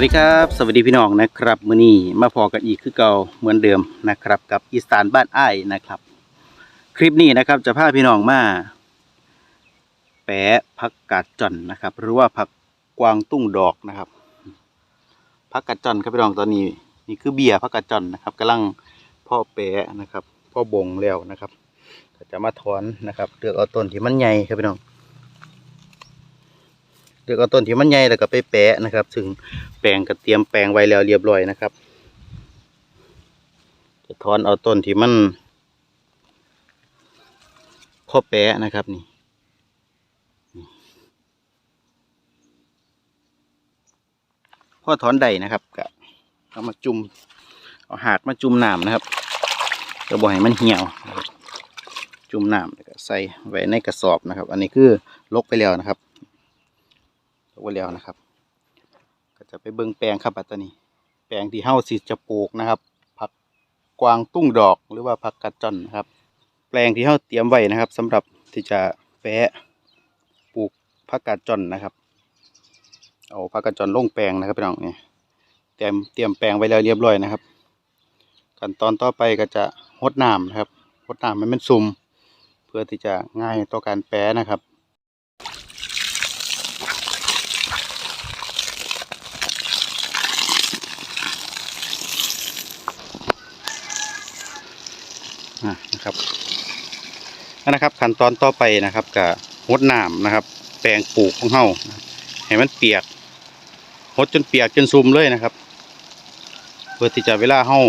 วัสดีครับ สวัสดีพี่น้องนะครับมื้อนี้มาพอกันอีกคือเก่าเหมือนเดิมนะครับ กับอีสานบ้านอ้ายนะครับ คลิปนี้นะครับจะพาพี่น้องมา แปะผักกาดจ่อนนะครับ หรือว่าผักกวางตุ้งดอกนะครับผักกาดจ่อนครับพี่น้องตอนนี้ นี่คือเบียร์ผักกาดจ่อนนะครับกำลังพ่อแปะนะครับพ่อบงแล้วนะครับจะมาถอนนะครับเลือกเอาต้นที่มันใหญ่ครับพี่น้อง เลือกเอาต้นที่มันใหญ่แล้วก็ไปแปะนะครับซึ่งแปลงก็เตรียมแปลงไว้แล้วเรียบร้อยนะครับ จะถอนเอาต้นที่มันพอแปะนะครับนี่พอถอนใดนะครับก็เอามาจุ่มเอาหากมาจุ่มน้ำนะครับก็บ่ให้มันเหี่ยวจุ่มน้ำแล้วก็ใส่ไว้ในกระสอบนะครับ อันนี้คือลกไปแล้วนะครับ ลกไปแล้วนะครับ ก็จะไปเบิ่งแปลงครับบัดตอนนี้แปลงที่เฮาสิจะปลูกนะครับผักกวางตุ้งดอกหรือว่าผักกัดจ่อนนะครับ แปลงที่เฮาเตรียมไว้นะครับสำหรับที่จะแปะปลูกผักกาดจ่อนนะครับ เอาผักกาดจ่อนลงแปลงนะครับพี่น้องเนี่ยเตรียมเตรียมแปลงไว้แล้วเรียบร้อยนะครับ ขั้นตอนต่อไปก็จะหดน้ำนะครับหดน้ำให้มันซุ่มเพื่อที่จะง่ายต่อการแปะนะครับ นะครับนั่นนะครับขั้นตอนต่อไปนะครับกับหดน้ำนะครับ แปลงปลูกของเฮาให้มันเปียกหดจนเปียกจนซุมเลยนะครับ เพื่อที่จะเวลาเฮา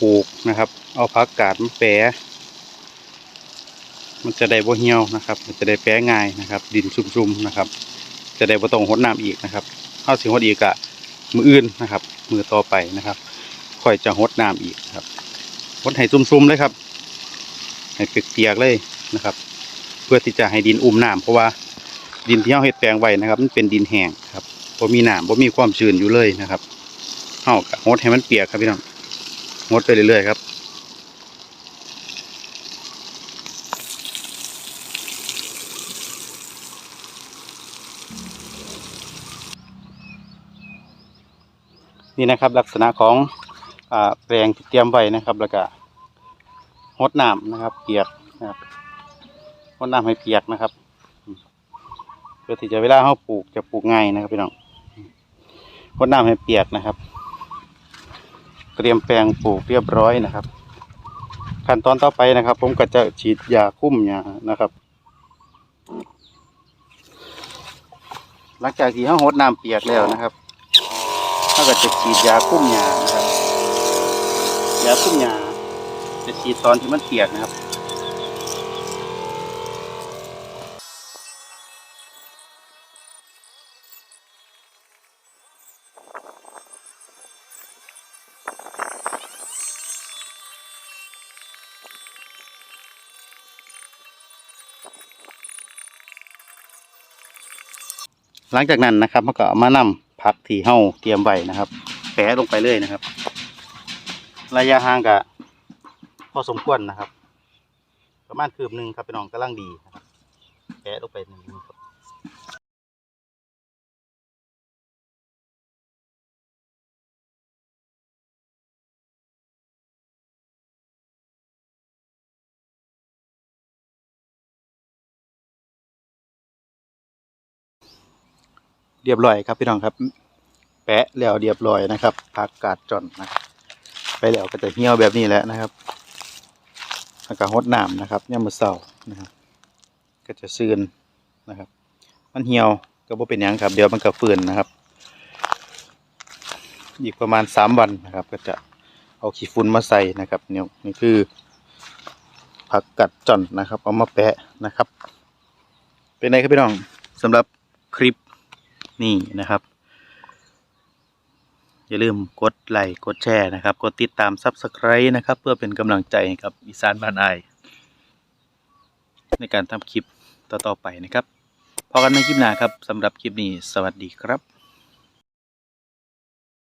ปลูกนะครับ เอาพักกาดมาแปะมันจะได้บ่เหี่ยวนะครับ มันจะได้แปะง่ายนะครับ ดินชุ่มๆนะครับ จะได้บ่ต้องหดน้ำอีกนะครับเฮาสิหดอีกกะมืออื่นนะครับ มือต่อไปนะครับค่อยจะหดน้ำอีกครับ หดให้ซุ่มๆเลยครับ ให้เปียกๆเลยนะครับ เพื่อที่จะให้ดินอุ้มน้ำเพราะว่าดินที่เราเฮ็ดแปลงไว้นะครับ มันเป็นดินแห้งครับบ่มีน้ำบ่มีความชื้นอยู่เลยนะครับเฮาก็หดให้มันเปียกครับพี่น้องหดไปเรื่อยๆครับนี่นะครับลักษณะของ แปลงที่เตรียมไว้นะครับ แล้วก็หดน้ำนะครับ เปียกนะครับหดน้ำให้เปียกนะครับเพื่อที่จะเวลาเขาปลูกจะปลูกง่ายนะครับพี่น้องหดน้ำให้เปียกนะครับ เตรียมแปลงปลูกเรียบร้อยนะครับ ขั้นตอนต่อไปนะครับ ผมก็จะฉีดยาคุ้มยานะครับหลังจากที่เขาหดน้ำเปียกแล้วนะครับ ถ้าเกิดจะฉีดยาคุ้มยา ยาคุ้มยาจะฉีดตอนที่มันเปียกนะครับหลังจากนั้นนะครับมันก็มานำผักที่เฮาเตรียมไว้นะครับ แปะลงไปเลยนะครับ ระยะห่างกะพอสมควรนะครับ ประมาณคืบหนึ่งครับพี่น้องกำลังดีนะครับแปะลงไปหนึ่งครับเรียบร้อยครับพี่น้องครับ แปะแล้วเรียบร้อยนะครับผักกาดจอนนะครับ ไปแล้วก็จะเหี่ยวแบบนี้แหละนะครับแล้วก็หดน้ำนะครับเนี่ยมือเสานะครับ ก็จะซื่นนะครับ มันเหี่ยวก็บ่เป็นหยังครับ เดี๋ยวมันก็ฟื้นนะครับ อีกประมาณสามวันนะครับ ก็จะเอาขี้ฝุ่นมาใส่นะครับเนี่ยนี่คือผักกัดจ่อนนะครับ เอามาแปะนะครับ เป็นไงครับพี่น้องสำหรับคลิปนี่นะครับ อย่าลืมกดไลค์กดแชร์นะครับ กดติดตาม Subscribe นะครับ เพื่อเป็นกำลังใจกับอีสานบ้านไอายในการทำคลิปต่อๆไปนะครับพอกันในคลิปหน้าครับสำหรับคลิปนี้ สวัสดีครับ